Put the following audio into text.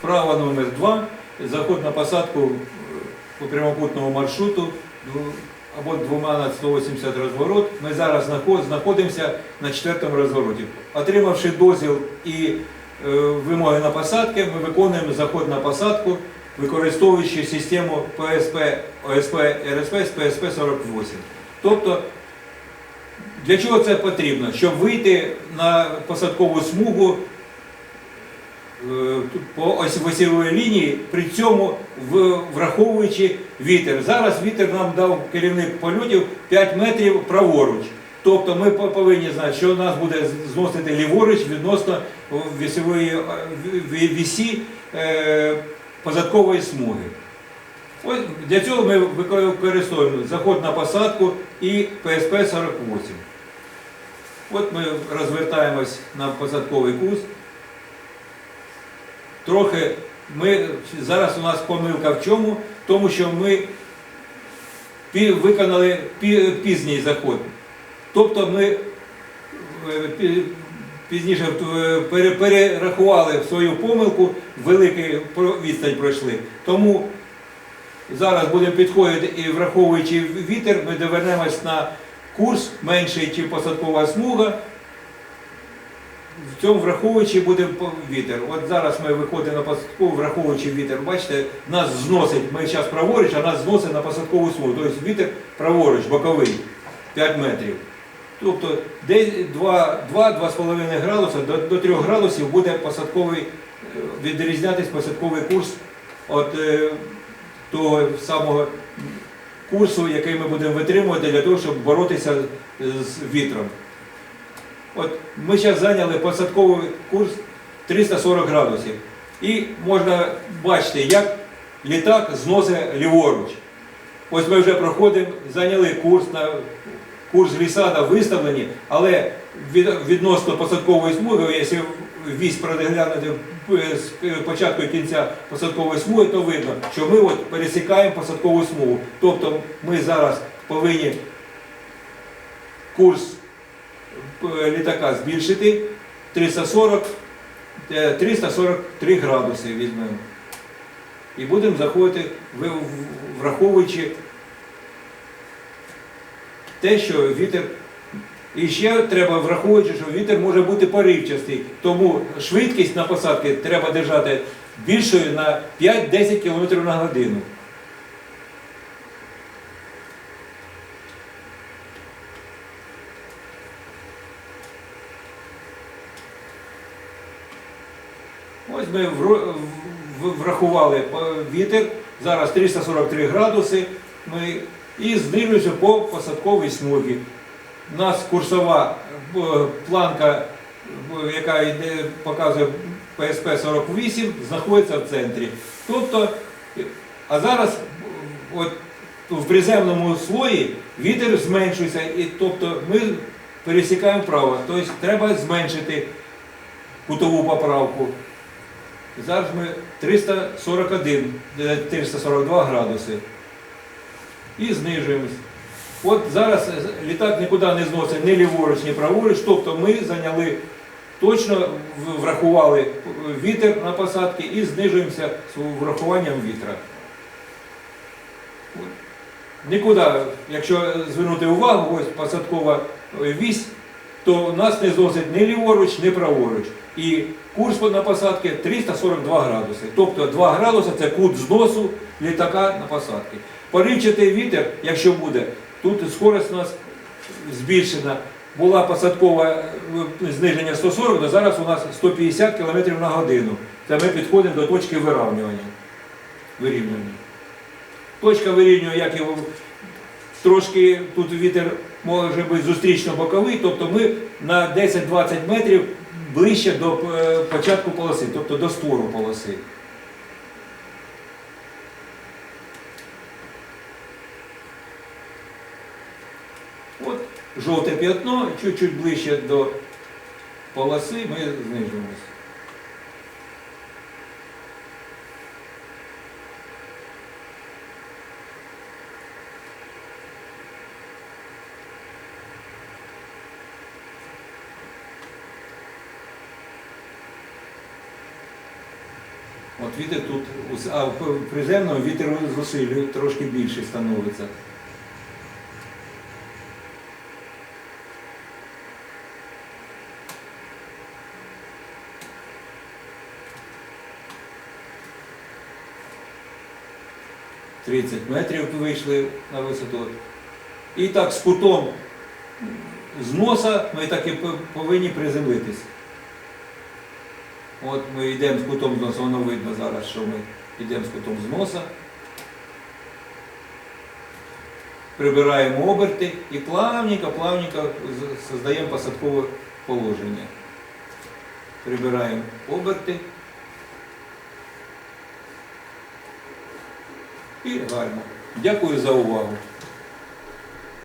Вправа номер 2 заход на посадку е, по прямокутному маршруту або двома на 180 розворот. Ми зараз знаходимося на четвертому розвороті. Отримавши дозвіл і е, вимоги на посадки, ми виконуємо заход на посадку, використовуючи систему ПСП, ОСП, РСП з ПСП 48. Тобто для чого це потрібно? Щоб вийти на посадкову смугу е, по ось осьовій лінії, при цьому враховуючи вітер. Зараз вітер нам дав керівник польотів 5 метрів праворуч. Тобто ми повинні знати, що нас буде зносити ліворуч відносно вісової е, вісі е, посадкової смуги. Ось для цього ми використовуємо заход на посадку і ПСП 48. От ми розвертаємось на посадковий курс. Трохи ми зараз у нас помилка в чому? Тому, що ми виконали пі- пізній заход. Тобто ми е, пі- пізніше е, пере- перерахували свою помилку, великий відстань пройшли. Тому зараз будемо підходити і враховуючи вітер, ми довернемось на курс менший, ніж посадкова смуга. В цьому враховуючи буде вітер. От зараз ми виходимо на посадкову, враховуючи вітер. Бачите, нас зносить, ми зараз праворуч, а нас зносить на посадкову смугу. Тобто вітер праворуч, боковий, 5 метрів. Тобто десь 2-2,5 градуса до, до 3 градусів буде посадковий, е, відрізнятись посадковий курс від е, того самого курсу, який ми будемо витримувати для того, щоб боротися з вітром. От ми зараз зайняли посадковий курс 340 градусів. І можна бачити, як літак зносить ліворуч. Ось ми вже проходимо, зайняли курс на курс лісада виставлені, але відносно посадкової смуги, якщо вісь продглянути з початку і кінця посадкової смуги, то видно, що ми от пересікаємо посадкову смугу. Тобто ми зараз повинні курс літака збільшити 340, е, 343 градуси візьмемо. І будемо заходити, враховуючи те, що вітер. І ще треба враховувати, що вітер може бути поривчастий, тому швидкість на посадки треба держати більшою на 5-10 км на годину. Ось ми врахували е, вітер, зараз 343 градуси, ми і знижуємося по посадковій смугі. У нас курсова е, планка, е, яка йде, показує ПСП 48, знаходиться в центрі. Тобто, а зараз от, в приземному слої вітер зменшується, і тобто ми пересікаємо право. Тобто треба зменшити кутову поправку. Зараз ми 341, е, 342 градуси. І знижуємось. От зараз е, літак нікуди не зносить ні ліворуч, ні праворуч, тобто ми зайняли, точно врахували вітер на посадки і знижуємося з врахуванням вітра. Нікуди, якщо звернути увагу, ось посадкова е, вісь, то нас не зносить ні ліворуч, ні праворуч. І курс на посадки 342 градуси. Тобто 2 градуси це кут зносу літака на посадки. Поривчатий вітер, якщо буде, тут скорость у нас збільшена. Була посадкова е, зниження 140, то зараз у нас 150 км на годину. Це ми підходимо до точки вирівнювання. вирівнювання. Точка вирівнювання, як і трошки тут вітер може бути зустрічно-боковий, тобто ми на 10-20 метрів ближче до е, початку полоси, тобто до створу полоси. От жовте п'ятно, чуть-чуть ближче до полоси ми знижуємося. От вітер тут, а в приземному вітер зусиль трошки більше становиться. Тридцять метрів вийшли на висоту. І так з кутом з носа ми так і повинні приземлитись. От ми йдемо з кутом з носа, воно видно зараз, що ми йдемо з кутом з носа. Прибираємо оберти і плавненько, плавненько з- создаємо посадкове положення. Прибираємо оберти. І гарно. Дякую за увагу.